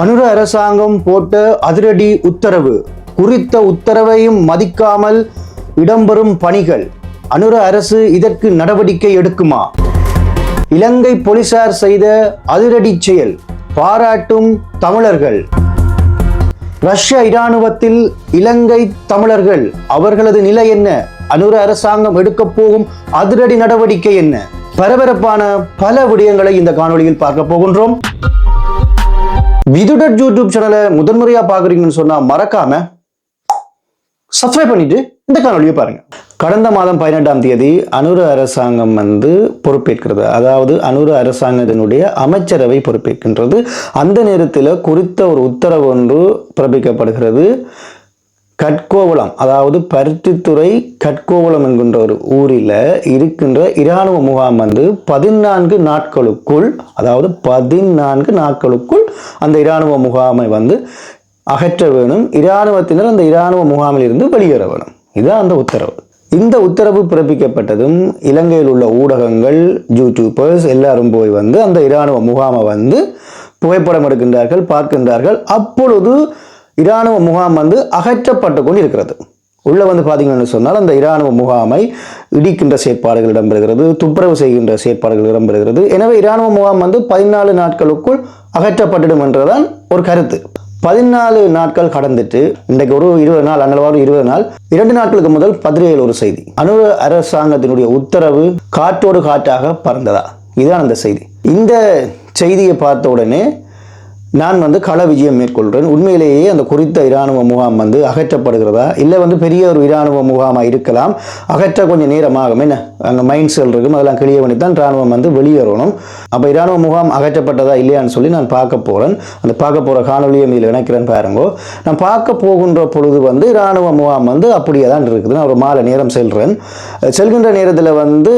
அனுர அரசாங்கம் போட்ட அதிரடி உத்தரவு. குறித்த உத்தரவையும் மதிக்காமல் இடம்பெறும் பணிகள். அனுர அரசு இதற்கு நடவடிக்கை எடுக்குமா? இலங்கை போலீசார் செய்த அதிரடி செயல் பாராட்டும் தமிழர்கள். ரஷ்ய இராணுவத்தில் இலங்கை தமிழர்கள் அவர்களது நிலை என்ன? அனுர அரசாங்கம் எடுக்கப் போகும் அதிரடி நடவடிக்கை என்ன? பரபரப்பான பல விடயங்களை இந்த காணொளியில் பார்க்க போகின்றோம். விதுடட் யூடியூப் சேனலை முதன்முறையா பாக்குறீங்கன்னு சொன்னா மறக்காம சப்ஸ்கிரைப் பண்ணிட்டு இந்த காணொலியை பாருங்க. கடந்த மாதம் பதினெட்டாம் தேதி அனுர அரசாங்கம் வந்து பொறுப்பேற்கிறது. அதாவது அனுர அரசாங்கத்தினுடைய அமைச்சரவை பொறுப்பேற்கின்றது. அந்த நேரத்தில் குறித்த ஒரு உத்தரவு ஒன்று பிறப்பிக்கப்படுகிறது. கட்கோவளம் அதாவது பருத்தித்துறை கட்கோவளம் என்கின்ற ஒரு ஊரில் இருக்கின்ற இராணுவ முகாம் வந்து பதினான்கு நாட்களுக்குள் அதாவது பதினான்கு நாட்களுக்குள் அந்த இராணுவ முகாமை வந்து அகற்ற வேணும். இராணுவத்தினர் அந்த இராணுவ முகாமில் இருந்து வெளியேற வேணும். இதுதான் அந்த உத்தரவு. இந்த உத்தரவு பிறப்பிக்கப்பட்டதும் இலங்கையில் உள்ள ஊடகங்கள் யூடியூபர்ஸ் எல்லாரும் போய் வந்து அந்த இராணுவ முகாமை வந்து புகைப்படம் எடுக்கின்றார்கள் பார்க்கின்றார்கள். அப்பொழுது இராணுவ முகாம் வந்து அகற்றப்பட்டு கொண்டு இருக்கிறது உள்ளே வந்து பார்த்தீங்கன்னு சொன்னால் அந்த இராணுவ முகாமை இடிக்கின்ற செயற்பாடுகள் இடம்பெறுகிறது துப்புரவு செய்கின்ற செயற்பாடுகள் இடம்பெறுகிறது. எனவே இராணுவ முகாம் வந்து பதினாலு நாட்களுக்குள் அகற்றப்பட்டுடும் என்றுதான் ஒரு கருத்து. பதினாலு நாட்கள் கடந்துட்டு இன்றைக்கு ஒரு இருபது நாள் அன்னளவாறு இருபது நாள் இரண்டு நாட்களுக்கு முதல் பத்திரிகையில் ஒரு செய்தி. அணு அரசாங்கத்தினுடைய உத்தரவு காற்றோடு காற்றாக பறந்ததா? இதுதான் அந்த செய்தி. இந்த செய்தியை பார்த்த உடனே நான் வந்து கள விஜயம் மேற்கொள்கிறேன் உண்மையிலேயே அந்த குறித்த இராணுவ முகாம் வந்து அகற்றப்படுகிறதா? இல்லை வந்து பெரிய ஒரு இராணுவ முகாமாக இருக்கலாம். அகற்ற கொஞ்சம் நேரமாகும். என்ன? அங்கே மைண்ட் இருக்கும். அதெல்லாம் கிளிய பண்ணி தான் இராணுவம் வந்து வெளியேறணும். அப்போ இராணுவ முகாம் அகற்றப்பட்டதா இல்லையான்னு சொல்லி நான் பார்க்க போகிறேன் அந்த பார்க்க போகிற காணொலியை இதில் இணைக்கிறேன் பாருங்கோ. நான் பார்க்க போகின்ற பொழுது வந்து இராணுவ முகாம் வந்து அப்படியே தான் இருக்குது. நான் ஒரு மாலை நேரம் செல்கிறேன் செல்கின்ற நேரத்தில் வந்து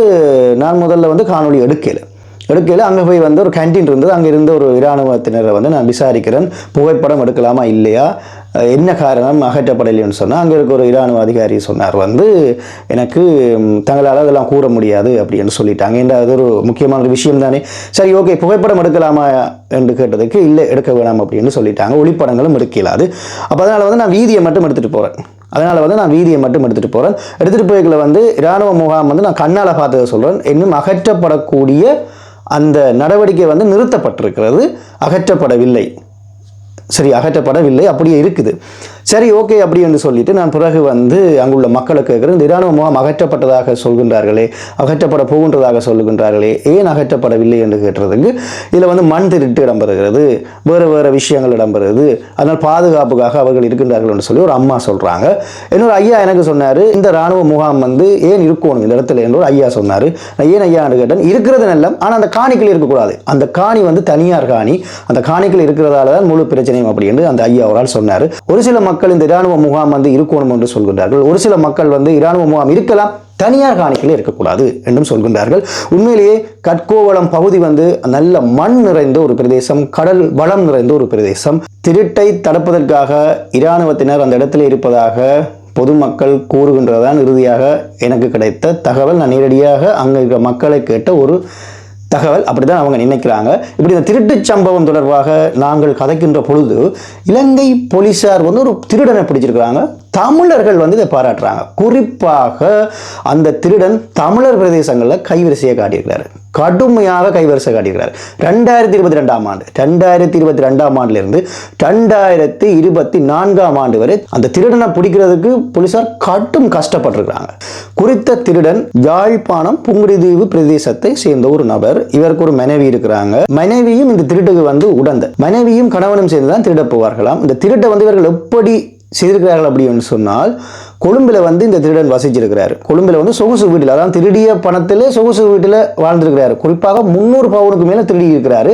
நான் முதல்ல வந்து காணொலி எடுக்கலை. எடுக்கையில் அங்கே போய் வந்து ஒரு கேன்டீன் இருந்தது. அங்கே இருந்த ஒரு இராணுவத்தினரை வந்து நான் விசாரிக்கிறேன். புகைப்படம் எடுக்கலாமா இல்லையா? என்ன காரணம் அகற்றப்படலைன்னு சொன்னால் அங்கே இருக்க ஒரு இராணுவ அதிகாரி சொன்னார். வந்து எனக்கு தங்களால் அதெல்லாம் கூற முடியாது அப்படின்னு சொல்லிட்டாங்க. ஏன்னா அது ஒரு முக்கியமான ஒரு விஷயம் தானே? சரி ஓகே புகைப்படம் எடுக்கலாமா என்று கேட்டதுக்கு இல்லை எடுக்க வேணாம் அப்படின்னு சொல்லிட்டாங்க. ஒளிப்படங்களும் எடுக்கலாது அப்போ அதனால் வந்து நான் வீதியை மட்டும் எடுத்துகிட்டு போகிறேன் அதனால் வந்து நான் வீதியை மட்டும் எடுத்துகிட்டு போகிறேன் எடுத்துகிட்டு போய்களை வந்து இராணுவ முகாம் வந்து நான் கண்ணால் பார்த்ததை சொல்கிறேன் இன்னும் அகற்றப்படக்கூடிய அந்த நடவடிக்கை வந்து நிறுத்தப்பட்டிருக்கிறது. அகற்றப்படவில்லை. சரி அகற்றப்படவில்லை. அப்படியே இருக்குது. சரி ஓகே அப்படி என்று சொல்லிட்டு நான் பிறகு வந்து அங்குள்ள மக்களுக்கு கேட்குறேன். இந்த இராணுவ முகாம் அகற்றப்பட்டதாக சொல்கின்றார்களே அகற்றப்பட போகின்றதாக சொல்லுகின்றார்களே ஏன் அகற்றப்படவில்லை என்று கேட்டதுக்கு இதில் வந்து மண் திருட்டு இடம்பெறுகிறது வேறு வேறு விஷயங்கள் இடம்பெறுகிறது. அதனால் பாதுகாப்புக்காக அவர்கள் இருக்கின்றார்கள் என்று சொல்லி ஒரு அம்மா சொல்கிறாங்க இன்னொரு ஐயா எனக்கு சொன்னார் இந்த இராணுவ முகாம் வந்து ஏன் இருக்கணும் இந்த இடத்துல என்று ஒரு ஐயா சொன்னார். நான் ஏன் ஐயா என்று கேட்டேன் இருக்கிறது நல்லம் ஆனால் அந்த காணிக்கில் இருக்கக்கூடாது. அந்த காணி வந்து தனியார் காணி அந்த காணிக்கில் இருக்கிறதால தான் முழு பிரச்சனையும் அப்படி என்று அந்த ஐயா அவரால் சொன்னார். ஒரு சில மக்கள் மக்கள் இந்த இராணுவ முகாம் வந்து இருக்கணும் என்று சொல்கின்றார்கள். ஒரு சில மக்கள் வந்து இராணுவ முகாம் இருக்கலாம் தனியார் காணிகளே இருக்கக்கூடாது என்றும் சொல்கின்றார்கள். உண்மையிலேயே கட்கோவளம் பகுதி வந்து நல்ல மண் நிறைந்த ஒரு பிரதேசம் கடல் வளம் நிறைந்த ஒரு பிரதேசம். திருட்டை தடுப்பதற்காக இராணுவத்தினர் அந்த இடத்துல இருப்பதாக பொதுமக்கள் கூறுகின்றதான் இறுதியாக எனக்கு கிடைத்த தகவல் நான் நேரடியாக அங்கே இருக்கிற மக்களை கேட்ட ஒரு தகவல் அப்படிதான் அவங்க நினைக்கிறாங்க. இப்படி இந்த திருட்டுச் சம்பவம் தொடர்பாக நாங்கள் கதைக்கின்ற பொழுது இலங்கை போலீசார் வந்து ஒரு திருடனை பிடிச்சிருக்கிறாங்க. தமிழர்கள் வந்து இதை பாராட்டுறாங்க. குறிப்பாக அந்த திருடன் தமிழர் பிரதேசங்களில் கைவரிசையை காட்டியிருக்கிறாரு. கடுமையாக கைவரிசை காட்டியிருக்கிறார். ரெண்டாயிரத்தி இருபத்தி ரெண்டாம் ஆண்டு ரெண்டாயிரத்தி இருபத்தி ரெண்டாம் ஆண்டுலேருந்து ரெண்டாயிரத்தி இருபத்தி நான்காம் ஆண்டு வரை அந்த திருடனை பிடிக்கிறதுக்கு போலீசார் கடும் கஷ்டப்பட்டிருக்கிறாங்க. குறித்த திருடன் யாழ்ப்பாணம் புங்குடிதீவு பிரதேசத்தை சேர்ந்த ஒரு நபர். இவருக்கு ஒரு மனைவி இருக்கிறாங்க. மனைவியும் இந்த திருட்டுக்கு வந்து உடந்த. மனைவியும் கணவனும் சேர்ந்து தான் திருட போவார்களாம். இந்த திருட்டை வந்து இவர்கள் எப்படி செய்திருக்கிறார்கள் அப்படின்னு சொன்னால் கொழும்பில் வந்து இந்த திருடன் வசிச்சிருக்கிறார். கொழும்பில் வந்து சொகுசு வீட்டில் அதான் திருடிய பணத்தில் சொகுசு வீட்டில் வாழ்ந்திருக்கிறார். குறிப்பாக முந்நூறு பவுனுக்கு மேலே திருடி இருக்கிறாரு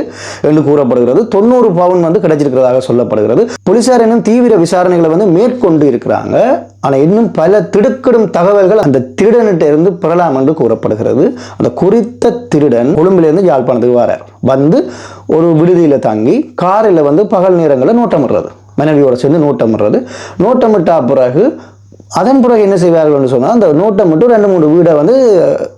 என்று கூறப்படுகிறது. தொண்ணூறு பவுன் வந்து கிடைச்சிருக்கிறதாக சொல்லப்படுகிறது. போலீசார் இன்னும் தீவிர விசாரணைகளை வந்து மேற்கொண்டு இருக்கிறாங்க. ஆனால் இன்னும் பல திடுக்கிடும் தகவல்கள் அந்த திருடனிட்ட இருந்து பெறலாம் என்று கூறப்படுகிறது. அந்த குறித்த திருடன் கொழும்பிலிருந்து யாழ்ப்பாணத்துக்கு வரார். வந்து ஒரு விடுதியில் தங்கி காரில் வந்து பகல் நேரங்களில் நோட்டமிடுறது. மனைவியோட சேர்ந்து நோட்டமிடுறது. நோட்டமிட்டா பிறகு அதன் பிறகு என்ன செய்வார்கள்னு சொன்னால் அந்த நோட்டமிட்டு ரெண்டு மூணு வீடை வந்து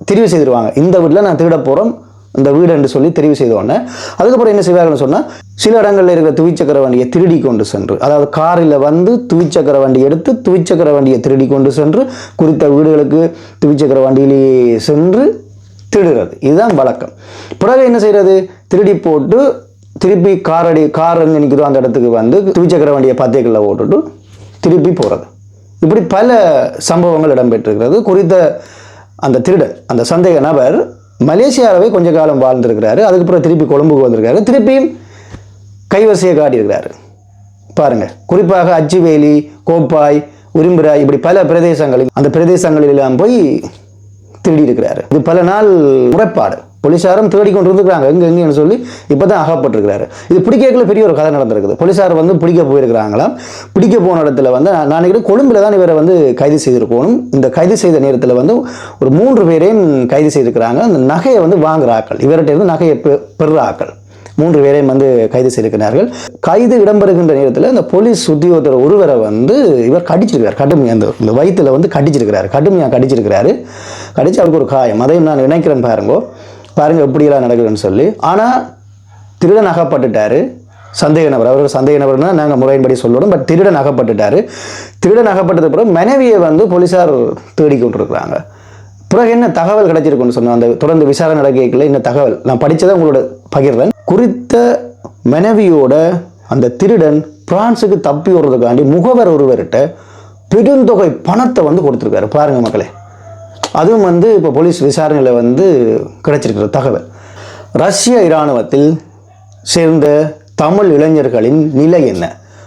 தெரிவு செய்திருவாங்க. இந்த வீட்டில் நான் திருட போகிறோம் இந்த வீடு என்று சொல்லி தெரிவு செய்த உடனே அதுக்கப்புறம் என்ன செய்வார்கள்னு சொன்னால் சில இடங்களில் இருக்கிற துவிச்சக்கர வண்டியை திருடி கொண்டு சென்று அதாவது காரில் வந்து துவிச்சக்கர வண்டி எடுத்து துவிச்சக்கர வண்டியை திருடி கொண்டு சென்று குறித்த வீடுகளுக்கு துவிச்சக்கர வண்டியிலேயே சென்று திருடுறது. இதுதான் வழக்கம். பிறகு என்ன செய்கிறது திருடி போட்டு திருப்பி கார் அடி கார் எங்கே அந்த இடத்துக்கு வந்து துவிச்சக்கர வண்டியை பத்தேக்கில் ஓட்டுட்டு திருப்பி போகிறது இப்படி பல சம்பவங்கள் இடம்பெற்றிருக்கிறது. குறித்த அந்த திருடன் அந்த சந்தேக நபர் மலேசியாவே கொஞ்ச காலம் வாழ்ந்திருக்கிறாரு. அதுக்கப்புறம் திருப்பி கொழும்புக்கு வந்திருக்காரு திருப்பியும் கைவரிசையை காட்டியிருக்கிறாரு பாருங்கள் குறிப்பாக அச்சுவேலி கோப்பாய் உரிம்புராய் இப்படி பல பிரதேசங்களில் அந்த பிரதேசங்களிலெல்லாம் போய் திருடி இருக்கிறாரு. இது பல நாள் முறைப்பாடு. போலீஸாரும் தேடி கொண்டு இருந்துக்கிறாங்க எங்க எங்கன்னு சொல்லி இப்பதான் அகப்பட்டிருக்கிறாரு. இது பிடிக்கல பெரிய ஒரு கதை நடந்திருக்குது. போலீஸார் வந்து பிடிக்க போயிருக்கிறாங்களாம். பிடிக்க போன இடத்துல வந்து நான் நினைக்கிறேன் கொழும்பில் தான் இவரை வந்து கைது செய்திருக்கணும். இந்த கைது செய்த நேரத்தில் வந்து ஒரு மூன்று பேரையும் கைது செய்திருக்கிறாங்க. அந்த நகையை வந்து வாங்குற ஆக்கள் இவர்கிட்ட இருந்து நகையை பெ- பெறுற ஆக்கள் மூன்று பேரையும் வந்து கைது செய்திருக்கிறார்கள். கைது இடம்பெறுகின்ற நேரத்தில் இந்த போலீஸ் உத்தியோகத்தர் ஒருவரை வந்து இவர் கடிச்சிருக்கிறார். கடுமையாக அந்த இந்த வயிற்றில் வந்து கடிச்சிருக்கிறாரு. கடுமையாக கடிச்சிருக்கிறாரு. கடிச்சு அவருக்கு ஒரு காயம். அதையும் நான் நினைக்கிறேன் பாருங்கோ. பாருங்கள் எப்படியெல்லாம் நடக்குதுன்னு சொல்லி. ஆனால் திருடன் அகப்பட்டுட்டாரு சந்தேக நபர். அவர் சந்தேக நபர்னா நாங்கள் முறையின்படி சொல்லணும் பட் திருடன் அகப்பட்டுட்டாரு திருடன் அகப்பட்டதுக்கு மனைவியை வந்து போலீஸார் தேடி கொண்டிருக்கிறாங்க. பிறகு என்ன தகவல் கிடைச்சிருக்குன்னு சொன்னோம் அந்த தொடர்ந்து விசாரணை நடக்கல இந்த தகவல்? நான் படித்ததை உங்களோட பகிர்றேன். குறித்த மனைவியோட அந்த திருடன் பிரான்ஸுக்கு தப்பி விடுறதுக்காண்டி முகவர் ஒருவர்கிட்ட பெருந்தொகை பணத்தை வந்து கொடுத்துருக்காரு. பாருங்கள் மக்களே. அதுவும் வந்து இப்போ போலீஸ் விசாரணையில் வந்து கிடைச்சிருக்கிற தகவல். ரஷ்ய இராணுவத்தில் சேர்ந்த தமிழ் இளைஞர்களின் நிலை என்ன?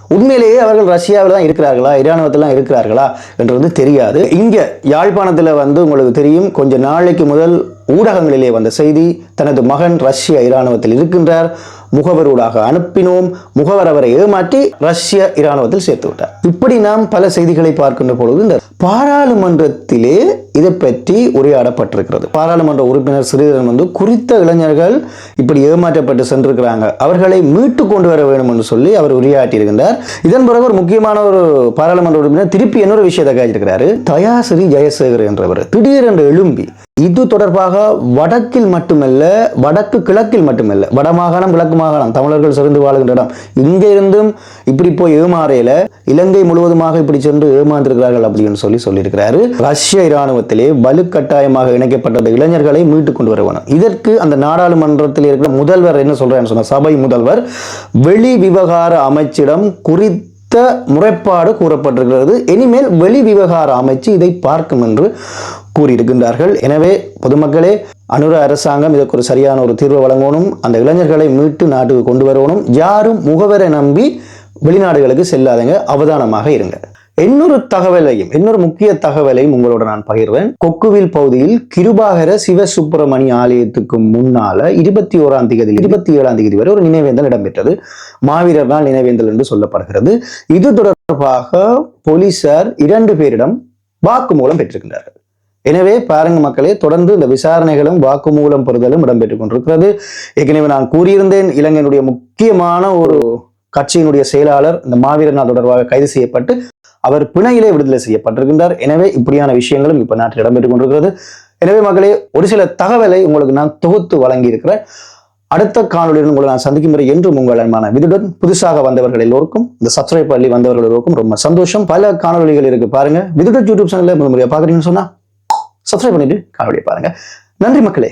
உண்மையிலேயே அவர்கள் ரஷ்யாவில் தான் இருக்கிறார்களா? இராணுவத்திலாம் இருக்கிறார்களா? என்று வந்து தெரியாது. இங்கே யாழ்ப்பாணத்தில் வந்து உங்களுக்கு தெரியும் கொஞ்சம் நாளைக்கு முதல் ஊடகங்களிலே வந்த செய்தி தனது மகன் ரஷ்ய இராணுவத்தில் இருக்கின்றார். முகவரூடாக அனுப்பினோம். முகவர் அவரை ஏமாற்றி ரஷ்ய இராணுவத்தில் சேர்த்து விட்டார். இப்படி நாம் பல செய்திகளை பார்க்கின்ற பொழுது இந்த பாராளுமன்றத்திலே இதை பற்றி உரையாடப்பட்டிருக்கிறது. பாராளுமன்ற உறுப்பினர் ஸ்ரீதரன் வந்து குறித்த இளைஞர்கள் இப்படி ஏமாற்றப்பட்டு சென்றிருக்கிறாங்க. அவர்களை மீட்டு கொண்டு வர வேண்டும் என்று சொல்லி அவர் உரையாற்றியிருக்கின்றார். இதன் பிறகு ஒரு முக்கியமான ஒரு பாராளுமன்ற உறுப்பினர் திருப்பி இன்னொரு விஷயத்தை காய்ச்சிருக்கிறாரு தயாசிரி ஜெயசேகர் என்றவர் திடீரென்று எழும்பி இது தொடர்பாக வடக்கில் மட்டுமல்ல வடக்கு கிழக்கில் மட்டுமல்ல வடமாகாணம் கிழக்கு மாகாணம் தமிழர்கள் சிறந்து வாழுகின்ற இடம். இங்க இருந்தும் இப்படி போய் ஏமாறையில இலங்கை முழுவதுமாக இப்படி சென்று ஏமாந்திருக்கிறார்கள் அப்படின்னு சொல்லி சொல்லியிருக்கிறாரு. ரஷ்ய இராணுவத்திலே வலுக்கட்டாயமாக இணைக்கப்பட்ட இளைஞர்களை மீட்டு கொண்டு வர வேணும் இதற்கு அந்த நாடாளுமன்றத்தில் இருக்கிற முதல்வர் என்ன சொல்றாருன்னு சொன்ன சபை முதல்வர் வெளி விவகார அமைச்சிடம் குறித்த முறைப்பாடு கூறப்பட்டிருக்கிறது. இனிமேல் வெளி விவகார அமைச்சு இதை பார்க்கும் என்று கூறியிருக்கின்றார்கள். எனவே பொதுமக்களே அனுர அரசாங்கம் இதற்கு ஒரு சரியான ஒரு தீர்வு வழங்கணும். அந்த இளைஞர்களை மீட்டு நாட்டுக்கு கொண்டு வரணும். யாரும் முகவரை நம்பி வெளிநாடுகளுக்கு செல்லாதங்க. அவதானமாக இருங்க. இன்னொரு தகவலையும் இன்னொரு முக்கிய தகவலையும் உங்களோட நான் பகிர்வேன். கொக்குவில் பகுதியில் கிருபாகர சிவசுப்பிரமணி ஆலயத்துக்கு முன்னால இருபத்தி ஓராம் தேதி இருபத்தி ஏழாம் தேதி வரை ஒரு நினைவேந்தல் இடம்பெற்றது. மாவீரர் நாள் நினைவேந்தல் என்று சொல்லப்படுகிறது. இது தொடர்பாக போலீசார் இரண்டு பேரிடம் வாக்குமூலம் பெற்றிருக்கின்றார்கள். எனவே பாருங்க மக்களே தொடர்ந்து இந்த விசாரணைகளும் வாக்குமூலம் பெறுதலும் இடம்பெற்றுக் கொண்டிருக்கிறது. ஏற்கனவே நான் கூறியிருந்தேன் இலங்கையினுடைய முக்கியமான ஒரு கட்சியினுடைய செயலாளர் இந்த மாவீரர் நாள் தொடர்பாக கைது செய்யப்பட்டு அவர் பிணையிலே விடுதலை செய்யப்பட்டிருக்கின்றார். எனவே இப்படியான விஷயங்களும் இப்ப நாட்டில் இடம்பெற்றுக் கொண்டிருக்கிறது. எனவே மக்களே ஒரு சில தகவலை உங்களுக்கு நான் தொகுத்து வழங்கி இருக்கிறேன் அடுத்த காணொலியுடன் உங்களை நான் சந்திக்கும் முறை என்றும் உங்கள் அன்பான விதுடன் புதுசாக வந்தவர்கள் எல்லோருக்கும் இந்த சப்ஸ்கிரைப் பள்ளி வந்தவர்கள் எல்லோருக்கும் ரொம்ப சந்தோஷம். பல காணொலிகள் இருக்கு பாருங்க. விதுடன் யூடியூப் சேனல்ல முதல் முறையாக பாக்குறீங்கன்னு சொன்னா சப்ஸ்கிரைப் பண்ணிட்டு காணொலியை பாருங்க. நன்றி மக்களே.